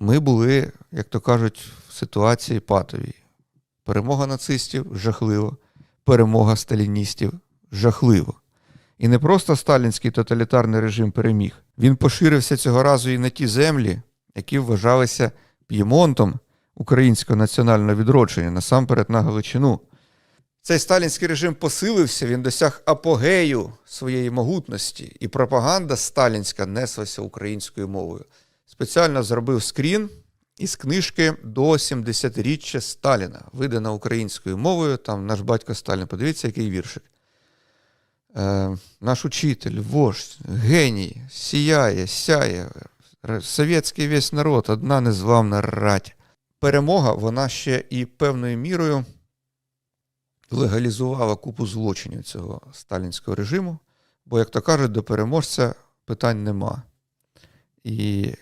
ми були, як то кажуть, в ситуації патовій. Перемога нацистів жахливо, перемога сталіністів жахливо. І не просто сталінський тоталітарний режим переміг. Він поширився цього разу і на ті землі, які вважалися п'ємонтом українського національного відродження, насамперед на Галичину. Цей сталінський режим посилився, він досяг апогею своєї могутності, і пропаганда сталінська неслася українською мовою. Спеціально зробив скрін із книжки до 70-річчя Сталіна, видана українською мовою. Там наш батько Сталін. Подивіться, який віршик. Е, наш учитель, вождь, геній, сіяє, сяє, совєтський весь народ, одна незламна рать. Перемога, вона ще і певною мірою легалізувала купу злочинів цього сталінського режиму, бо, як то кажуть, до переможця питань нема. І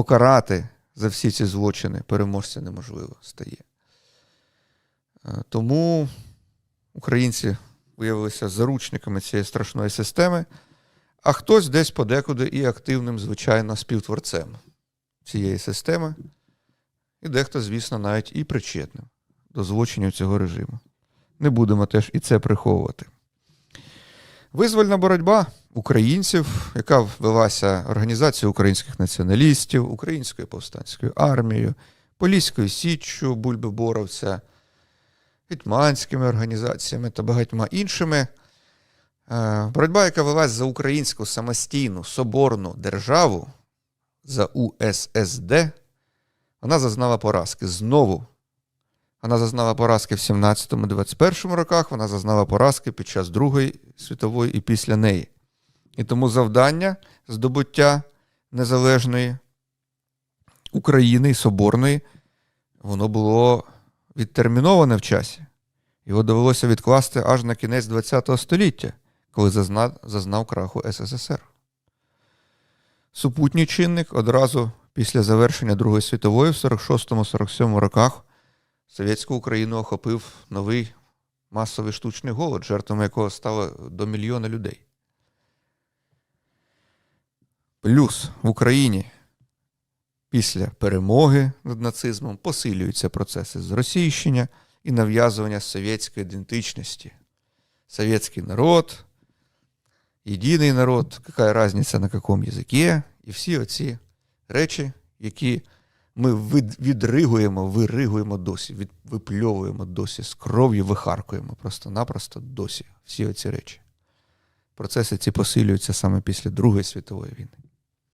покарати за всі ці злочини переможця неможливо стає. Е, Тому українці виявилися заручниками цієї страшної системи, а хтось десь подекуди і активним, звичайно, співтворцем цієї системи, і дехто, звісно, навіть і причетним до злочинів цього режиму. Не будемо теж і це приховувати. Визвольна боротьба українців, яка велася Організацією українських націоналістів, Українською повстанською армією, Поліською Січчю, Бульби-Боровця, гетьманськими організаціями та багатьма іншими. Е, Боротьба, яка велась за українську самостійну соборну державу, за УССД, вона зазнала поразки. Знову вона зазнала поразки в 17-21 роках, вона зазнала поразки під час Другої світової і після неї. І тому завдання здобуття незалежної України і соборної, воно було відтерміноване в часі. Його довелося відкласти аж на кінець ХХ століття, коли зазнав, зазнав краху СССР. Супутній чинник одразу після завершення Другої світової в 46-47 роках совєтську Україну охопив новий масовий штучний голод, жертвами якого стало до мільйона людей. Плюс в Україні після перемоги над нацизмом посилюються процеси зросійщення і нав'язування совєтської ідентичності. Совєтський народ, єдиний народ, яка разниця на якому язикі, і всі оці речі, які ми відригуємо, виригуємо досі, випльовуємо досі, з кров'ю вихаркуємо просто-напросто досі всі оці речі. Процеси ці посилюються саме після Другої світової війни.